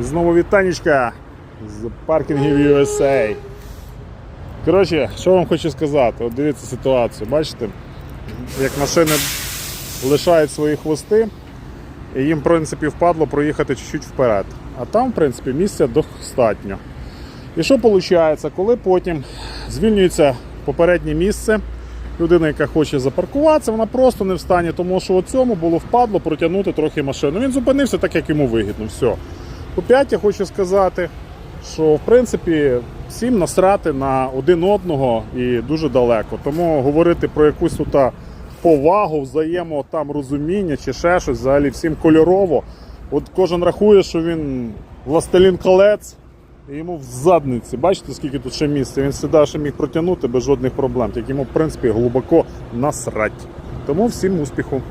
Знову вітанечка з паркінгів USA. Коротше, що вам хочу сказати? От дивіться ситуацію. Бачите, як машини лишають свої хвости, і їм, в принципі, впадло проїхати чуть-чуть вперед. А там, в принципі, місця достатньо. І що виходить, коли потім звільнюється попереднє місце, людина, яка хоче запаркуватися, вона просто не встане, тому що у цьому було впадло протягнути трохи машину. Він зупинився так, як йому вигідно. Все. По п'ять я хочу сказати, що в принципі всім насрати на один одного і дуже далеко. Тому говорити про якусь тут повагу, взаємо там розуміння чи ще щось, взагалі всім кольорово. От кожен рахує, що він властелін колець. І йому в задниці, бачите, скільки тут ще місця. Він сюди ще міг протягнути без жодних проблем. Так йому, в принципі, глибоко насрать. Тому всім успіху.